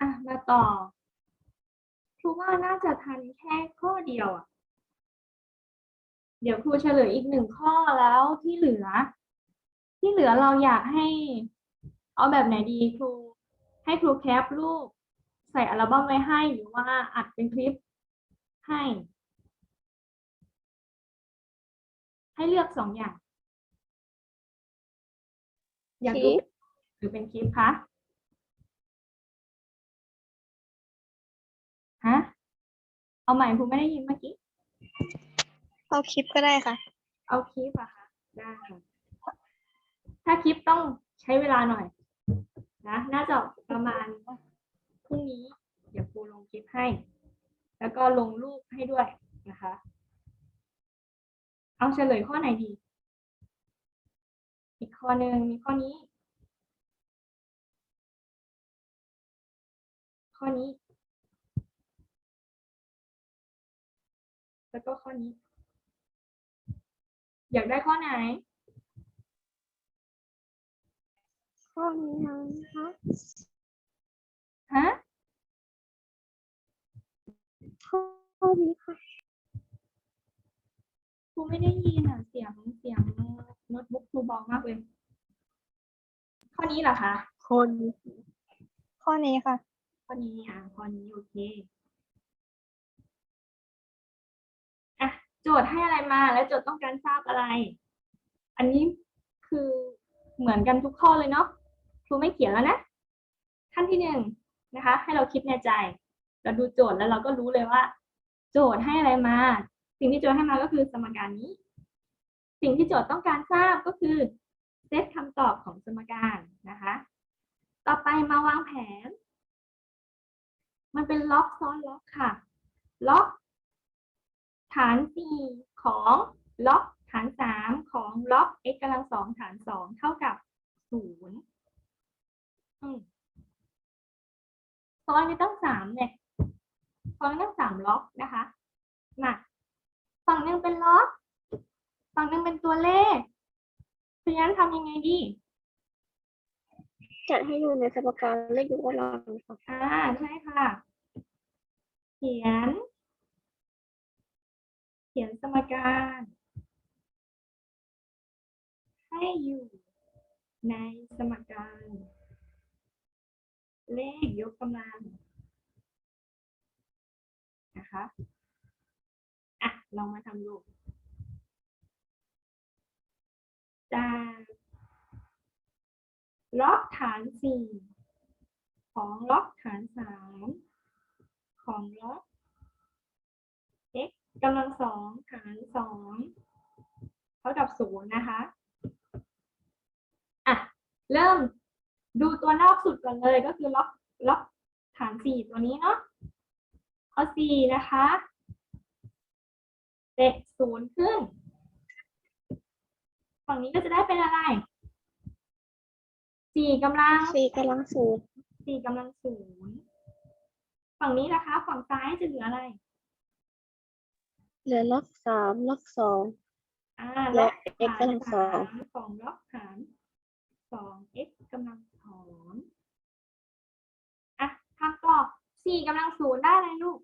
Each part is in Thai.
อะมาต่อครูว่าน่าจะทันแค่ข้อเดียวอะ เดี๋ยวครูเฉลยอีกหนึ่งข้อแล้วที่เหลือ ที่เหลือเราอยากให้ เอาแบบไหนดีครู ให้ครูแคปรูปใส่อัลบั้มไว้ให้หรือว่าอัดเป็นคลิปให้ ให้เลือกสองอย่าง อยากคดูลิปหรือเป็นคลิปคะ ฮะ เอาใหม่ครูไม่ได้ยินเมื่อกี้ เอาคลิปก็ได้ค่ะ เอาคลิปอะค่ะ ได้ค่ะถ้าคลิปต้องใช้เวลาหน่อย นะ น่าจะประมาณพรุ่งนี้ เดี๋ยวครูลงคลิปให้ แล้วก็ลงรูปให้ด้วยนะคะ เอาเฉลยข้อไหนดี อีกข้อหนึ่งมีข้อนี้ ข้อนี้ แล้วก็ข้อนี้ อยากได้ข้อไหน ข้อนี้นะคะฮะข้อนี้ค่ะครูไม่ได้ยินอะเสียงเสียงโน้ตบุ๊กครูเบามากเลยข้อนี้เหรอคะคนข้อนี้ค่ะ ข้อนี้อะข้อนี้โอเค โจทย์ให้อะไรมาแล้วโจทย์ต้องการทราบอะไร อันนี้คือเหมือนกันทุกข้อเลยเนาะครูไม่เขียนแล้วนะขั้นที่หนึ่งนะคะ ให้เราคิดในใจ เราดูโจทย์แล้วเราก็รู้เลยว่า โจทย์ให้อะไรมา สิ่งที่โจทย์ให้มาก็คือสมการนี้ สิ่งที่โจทย์ต้องการทราบก็คือเซตคำตอบของสมการนะคะ ต่อไปมาวางแผน มันเป็นล็อกซ้อนล็อกค่ะ ล็อก ฐานสี่ของล็อกฐานสามของล็อก x กำลังสองฐานสองเท่ากับศูนย์อืมซ้อนไปตั้งสามเนี่ยซ้อนไปตั้งสามล็อกนะคะมาฝั่งหนึ่งเป็นล็อกฝั่งหนึ่งเป็นตัวเลขเพราะฉะนั้นทำยังไงดีจัดให้อยู่ในสมการเลขยกกำลังค่ะอ่าใช่ค่ะ เขียนเขียนสมการ ให้อยู่ในสมการ เลขยกกำลังนะคะอะลองมาทำดูจากล็อกฐานสี่ของล็อกฐานสามของล็อก กำลังสองฐานสองเท่ากับศูนย์นะคะ อะ เริ่มดูตัวนอกสุดก่อนเลยก็คือล็อกล็อกฐานสี่ตัวนี้เนาะข้อสี่นะคะเตะศูนย์ขึ้น ฝั่งนี้ก็จะได้เป็นอะไรสี่กำลังสี่กำลังศูนย์สี่กำลังศูนย์ฝั่งนี้นะคะ ฝั่งซ้ายจะเหลืออะไร เหลือล็อกสามล็อกสอง อ่าและล็อก x กำลังสองฐานของล็อกฐานสอง x กำลังสองอะทำต่อสี่กำลังศูนย์ได้เลยลูก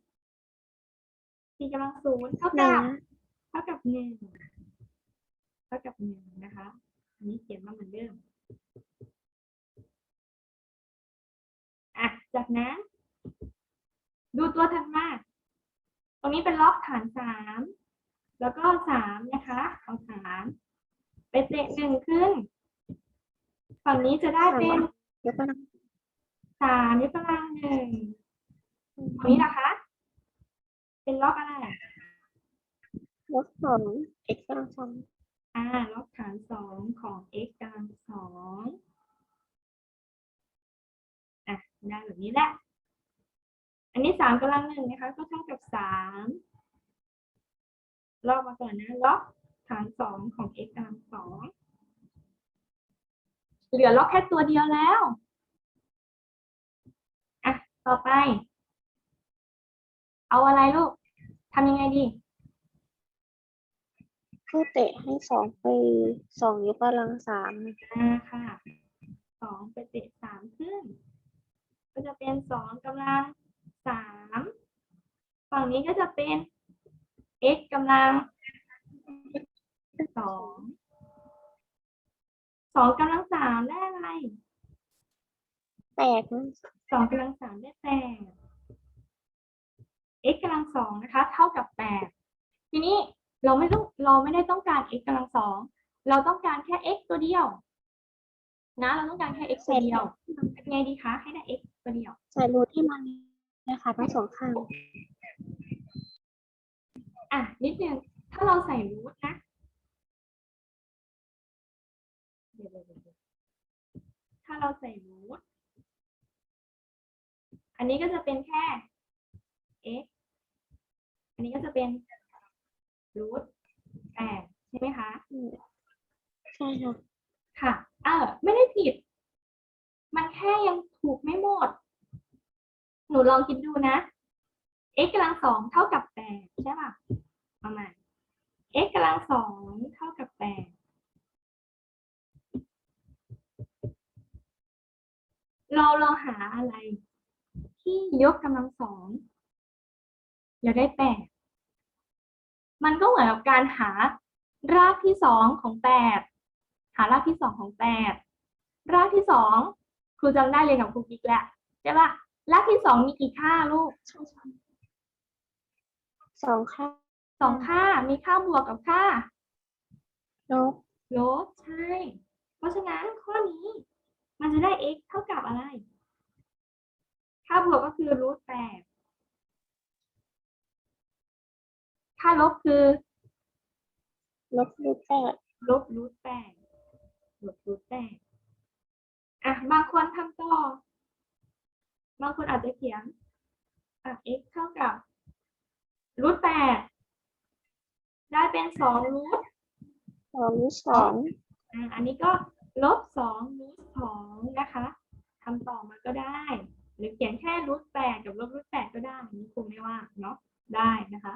สี่กำลังศูนย์เท่าหนึ่กังบเท่ากับหนึ่งเท่ากับหนึ่งนะคะ อันนี้เขียนมาเหมือนเดิม อะ จากนั้น ดูตัวถัดมา ตรงนี้เป็นล็อกฐานสามแล้วก็สามนะคะเอาสามไปเตะหนึ่งขึ้น ฝั่งนี้จะได้เป็นยกกำลังสามยกกำลังหนึ่งฝั่งนี้นะคะ เป็นล็อกอะไรล็อกสอง x กำลังสองอ่าล็อกฐานสองของ x กำลังสองอะได้แบบนี้แหละ อันนี้สามกำลังหนึ่งนะคะ ก็เท่ากับสามลอกมาก่อนนะล็อกฐานสองของ x กำลังสองเหลือล็อกแค่ตัวเดียวแล้วอะต่อไป เอาอะไรลูกทำยังไงดีผู้เตะให้สองไปสองยกกำลังสามอ่าค่ะสองไปเตะสามขึ้น ก็จะเป็นสองกำลัง สามฝั่งนี้ก็จะเป็น x กำลังสองสองกำลังสามได้อะไรแปดนะสองกำลังสามได้แปด x กำลังสองนะคะ เท่ากับแปดทีนี้เราไม่ต้องเราไม่ได้ต้องการ x กำลังสองเราต้องการแค่ x ตัวเดียว นะ เราต้องการแค่ x ตัวเดียวเป็นไงดีคะให้ได้ x ตัวเดียวใส่รูทที่มัน นะคะทั้งสองข้างอะนิดนึงถ้าเราใส่รูทนะเดี๋ยวเดี๋ยวเดี๋ยวเดี๋ยวถ้าเราใส่รูทอันนี้ก็จะเป็นแค่ x อันนี้ก็จะเป็นรูทแปดใช่ไหมคะอืมใช่ค่ะค่ะ เออไม่ได้ผิด มันแค่ยังถูกไม่หมดหนู ลองคิดดูนะ x กำลังสองเท่ากับแปดใช่ป่ะประมาณ x กำลังสองเท่ากับแปดเราลองหาอะไร ที่ยกกำลังสองแล้วได้แปดมันก็เหมือนกับการหารากที่สองของแปดหารากที่สองของแปดรากที่สองครูจำได้เลยกับครูกิ๊กแล้วใช่ปะ รากที่สองมีกี่ค่าลูกสองข้างสองค่า มีค่าบวกกับค่าลบลบใช่ เพราะฉะนั้นข้อนี้ มันจะได้ x เท่ากับอะไร ค่าบวกก็คือรูทแปดค่าลบคือ ลบรูทแปดลบรูทแปดลบรูทแปดอะ บางคนทำต่อ บางคนอาจจะเขียนอะ x เท่ากับรูทแปดได้เป็นสองรูทสองรูทสองอ่าอันนี้ก็ลบสองรูทสองนะคะทำต่อมาก็ได้ หรือเขียนแค่รูทแปดกับลบรูทแปดก็ได้อันนี้ครูไม่ว่าเนาะได้นะคะ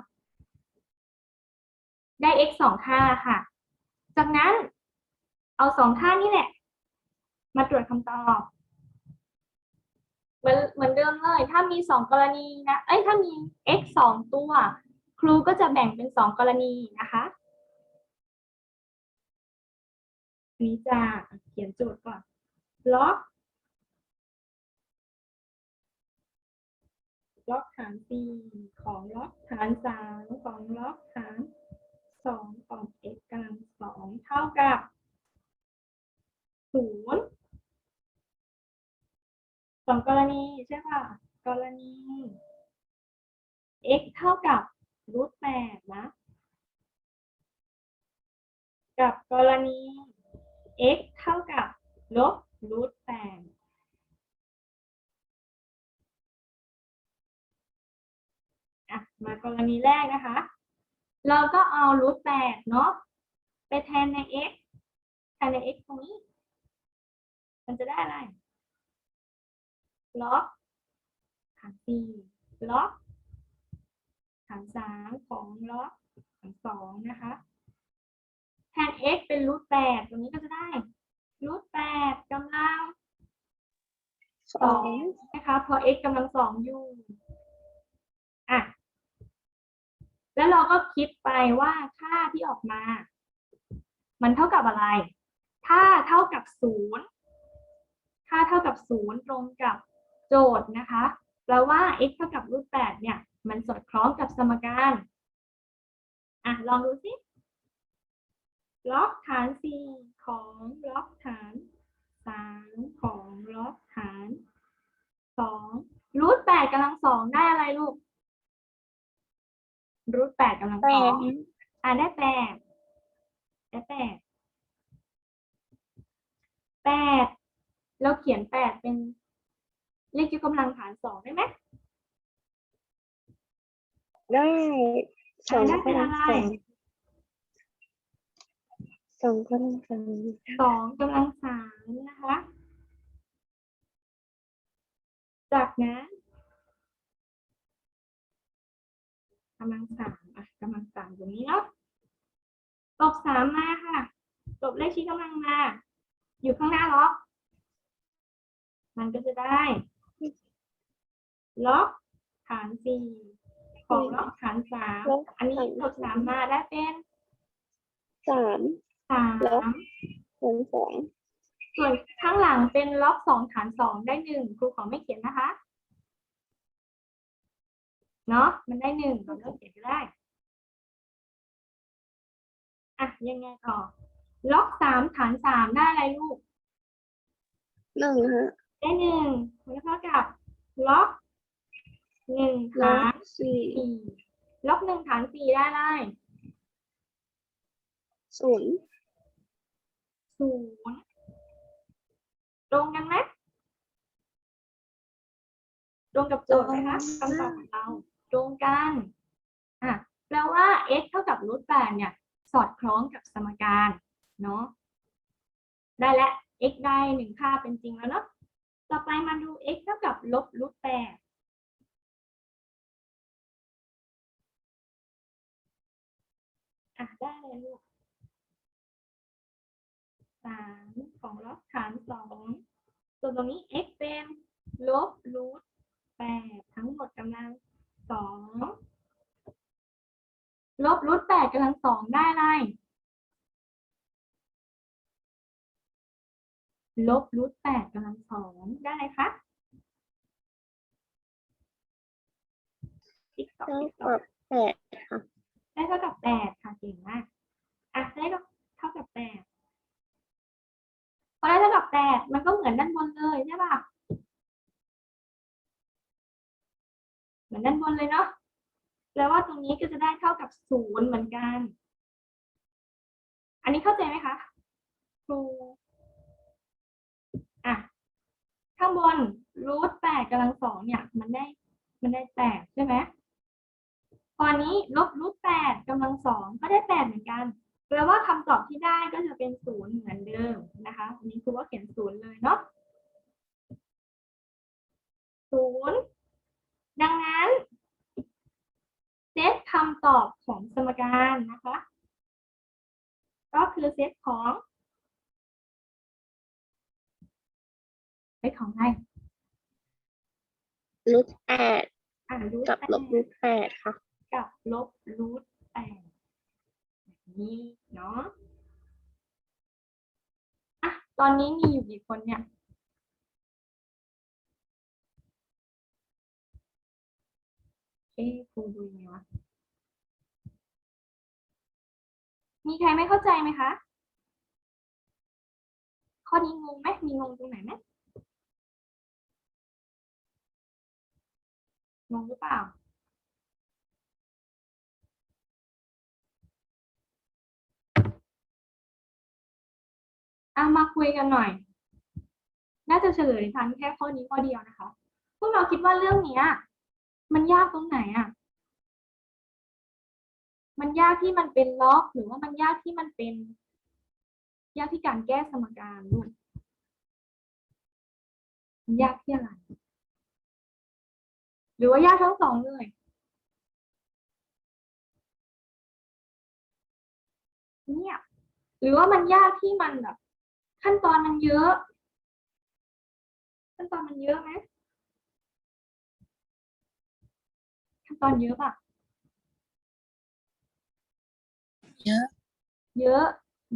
ได้ x สองค่าค่ะ จากนั้น เอาสองค่านี่แหละ มาตรวจคำตอบ เหมือนเหมือนเดิมเลย ถ้า มีสองกรณีนะเอ้ยถ้ามี x สองตัว ครูก็จะแบ่งเป็นสองกรณีนะคะนี้จะเขียนโจทย์ก่อนล็อกล็อกฐานสี่ของล็อกฐานสามของล็อกฐานสองของ x กำลังสองเท่ากับศูนย์สองกรณีใช่ป่ะ กรณี x เท่ากับรูทแปดนะ กับกรณี x เท่ากับลบรูทแปด อะ มากร ณีแรกนะคะ เราก็เอารูทแปดเนาะไปแทนใน x แทนใน x ตรงนี้ มันจะได้อะไรล็อกฐานสี่ล็อกฐานสามของล็อกฐานสองนะคะ แทน x เป็นรูทแปดตรงนี้ก็จะได้รูทแปดกำลังสสอองงนะคะเพราะ x กำลังสองอยู่ อะ แล้วเราก็คิดไปว่าค่าที่ออกมา มันเท่ากับอะไร ถ้าเท่ากับศูนย์ค่าเท่ากับศูนย์ตรงกับโจทย์นะคะแปลว่า x เท่ากับรูทแปดเนี่ย มันสอดคล้องกับสมการอะลองดูสิล็อกฐานสี่ของล็อกฐานสามของล็อกฐานสองรูทแปดกำลังสองได้อะไรลูก รูทแปดกำลังแปสอดงอ่าได้แปดได้แปดแปดเราเขียนแปดเป็นเลขยกกำลังฐานสองได้ไหมได้สองได้เป็นกำลังอะไรสองสองกำลังสองสองกำลังสามนะคะ จากนั้นำลังสามอะกำลังสามตรงนี้เนาะตบสามมาค่ะตบเลขชี้กำลังมา อยู่ข้างหน้าล็อก มันก็จะได้ล็อกฐานสี่ของล็อกฐานสามล็อกอันนี้ฐานลบสามมาได้เป็นสามสาล็อกมส่วนสองส่วนข้างหลังเป็นล็อกสองฐานสองได้หนึ่งครูขอไม่เขียนนะคะ เนาะมันได้หนึ่งเราเลือกเขียนก็ได้อะยังไงต่อล็อกสามฐานสามได้อะไรลูกหนึ่งฮะได้หนึ่งมันก็เท่ากับล็อกหนึ่งล็อฐานกสี่สี่ล็อกหนึ่งฐานสี่ได้อะไรศูนย์ศูนย์ตรงกันไหมตรงกับโจทย์ไหมคะคำตอบของเรา ตรงกันอะแปลว่า x เท่ากับรูทแปดเนี่ย สอดคล้องกับสมการเนาะได้แล้ว x ได้หนึ่งค่าเป็นจริงแล้วเนาะต่อไปมาดู x เท่ากับลบรูทแปดอะได้เลยลูกสามของล็อกฐานสองส่วนตรงนี้ x เป็นลบรูทแปดทั้งหมดกำลัง สองลบรูทแปดกำลังสองได้อะไรลบรูทแปดกำลังสองได้อะไรคะติ๊กต๊อกเท่าติ๊กต๊อกักบแปดค่ะได้เท่ากับแปดค่ะเก่งมากอะได้เท่ากับแปดพอได้เท่ากับแปดมันก็เหมือนด้านบนเลยใช่ป่ะ เหมือนด้านบนเลยเนาะแปลว่าตรงนี้ก็จะได้เท่ากับศูนย์เหมือนกัน อันนี้เข้าใจไหมคะครูอะข้างบนรูทแปดกำลังสองเนี่ย มันได้มันได้แปดใช่ไหมตอนนี้ลบรูทแปดกำลังสองก็ได้แปดเหมือนกันแปลว่าคำตอบที่ได้ก็จะเป็นศูนย์เหมือนเดิมนะคะอันนี้คือว่าเขียนศูนย์เลยเนาะศูนย์ ดังนั้นเซตคำตอบของสมการนะคะ ก็คือเซตของเซตของอะไรรูทแปดอ่ารูทกับแปดลบรูทแปดค่ะ กับลบรูทแปดแบบนี้เนาะอะตอนนี้มีอยู่กี่คนเนี่ย เอ๊ะครูดูยังไงวะ มีใครไม่เข้าใจไหมคะ ข้อนี้งงไหมมีงงตรงไหนไหมงงหรือเปล่าอะมาคุยกันหน่อย น่าจะเฉลยทันแค่ข้อนี้ข้อเดียวนะคะ พวกเราคิดว่าเรื่องเนี้ย มันยากตรงไหนอะ มันยากที่มันเป็นล็อก หรือว่ามันยากที่มันเป็น ยากที่การแก้สมการลูกมันยากที่อะไร หรือว่ายากทั้งสองเลย เนี่ย หรือว่ามันยากที่มันแบบ ขั้นตอนมันเยอะ ขั้นตอนมันเยอะไหม ตอนเยอะป่ะ เยอะ เยอะ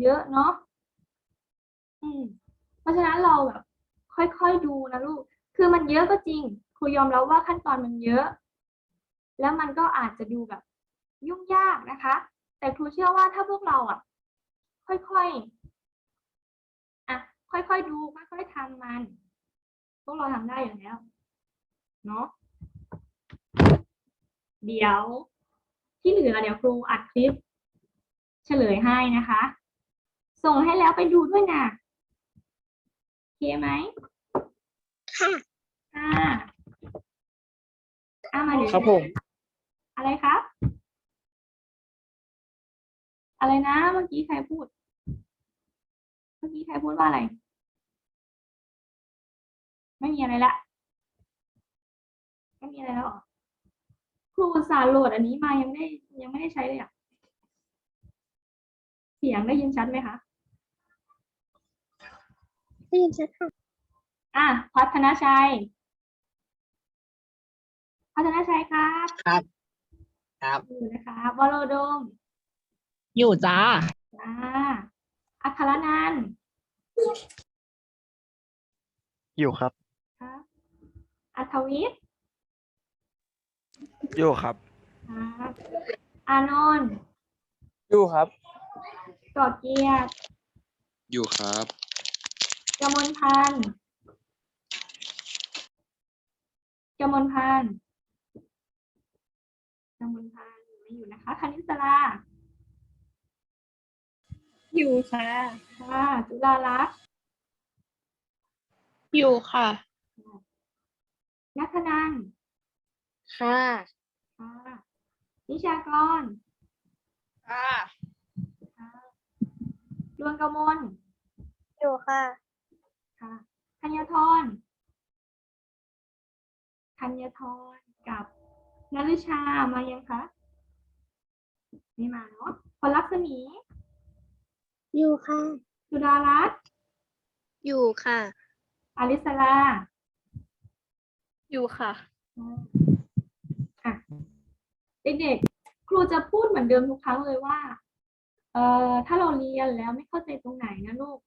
เยอะเนาะอืม เพราะฉะนั้นเราแบบ ค่อยๆดูนะลูก คือมันเยอะก็จริง ครูยอมรับว่าขั้นตอนมันเยอะ แล้วมันก็อาจจะดูแบบ ยุ่งยากนะคะ แต่ครูเชื่อว่าถ้าพวกเราอะ ค่อยๆอะค่อยๆดูค่อยๆทำมัน พวกเราทำได้อยู่แล้ว เนาะ เดี๋ยวที่เหลือเดี๋ยวครูอัดคลิป เฉลยให้นะคะ ส่งให้แล้วไปดูด้วยนะโอเคไหมค่ะค่ะอะมาเดี๋ยวครับผม อะไรครับ อะไรนะ เมื่อกี้ใครพูด เมื่อกี้ใครพูดว่าอะไร ไม่มีอะไรละ ไม่มีอะไรแล้วเหรอค รูอุตสาห์โหลดอันนี้มายังได้ยังไม่ได้ใช้เลยอะ เสียงได้ยินชัดไหมคะได้ยินชัดค่ะอะพัฒนาชัย พัฒนาชัยครับครับ ครับ อยู่นะคะวโรดมอยู่จ้าจ้าอัครนันท์อยู่ครับครับอัธวิทย์ อยู่ครับ ครับอานนท์อยู่ครับกอเกียรติอยู่ครับ กมลพันธ์กมลพันธ์กมลพันธ์ไม่อยู่นะคะคณิสราอยู่ค่ะ ค่ะจุฬาลักษณ์อยู่ค่ะ นัทนันท์ค่ะ ค่ะนิชากรค่ะค่ะดวงกมลอยู่ค่ะค่ะธัญทรธัญทรกับนฤชามายังคะไม่มาเนาะพลลักษมีอยู่ค่ะสุดารัตน์อยู่ค่ะ อลิสลาอยู่ค่ะอะ เด็กๆ ครูจะพูดเหมือนเดิมทุกครั้งเลยว่า เอ่อ ถ้าเราเรียนแล้วไม่เข้าใจตรงไหนนะลูก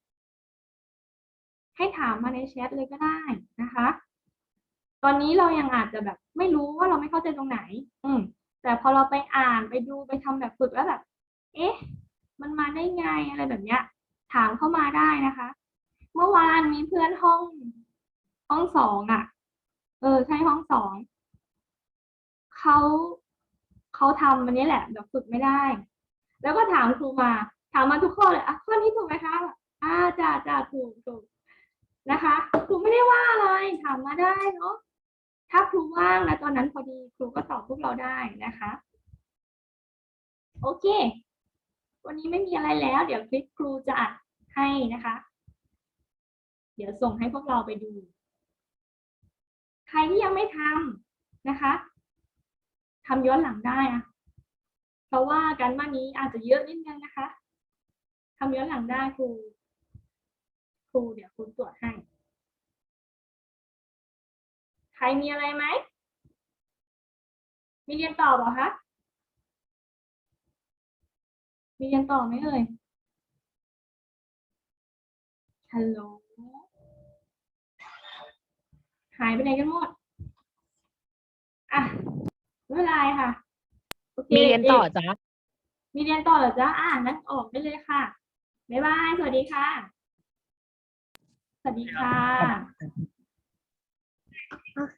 ให้ถามมาในแชทเลยก็ได้นะคะ ตอนนี้เรายังอาจจะแบบไม่รู้ว่าเราไม่เข้าใจตรงไหน อืม แต่พอเราไปอ่านไปดูไปทำแบบฝึกแล้วแบบ เอ๊ะ มันมาได้ไงอะไรแบบเนี้ย ถามเข้ามาได้นะคะ เมื่อวานมีเพื่อนห้อง ห้องสองอะ เออ ใช่ห้องสองเขา เขาทำอันนี้แหละแบบฝึกไม่ได้ แล้วก็ถามครูมา ถามมาทุกข้อเลยอะข้อนี้ถูกไหมคะอ่าจ้าจ้าถูกถูกนะคะครูไม่ได้ว่าอะไรถามมาได้เนาะถ้าครูว่างนะตอนนั้นพอดีครูก็ตอบพวกเราได้นะคะ โอเค วันนี้ไม่มีอะไรแล้ว เดี๋ยวคลิปครูจะอัดให้นะคะ เดี๋ยวส่งให้พวกเราไปดู ใครที่ยังไม่ทำนะคะ ทำย้อนหลังได้นะเพราะว่าการบ้านนี้อาจจะเยอะนิดนึงนะคะทำย้อนหลังได้ครูครูเดี๋ยวครูตรวจให้ ใครมีอะไรไหม มีเรียนต่อเปล่าคะมีเรียนต่อไหมเอ่ยฮัลโหลหายไปไหนกันหมด อะ ไม่เป็นไรค่ะโอคมีเรียนต่อด็กจ้ามีเรียนต่อเหรอจ๊ะอ่านั้นออกได้เลยค่ะบ๊ายบายสวัสดีค่ะ สวัสดีค่ะ โอเค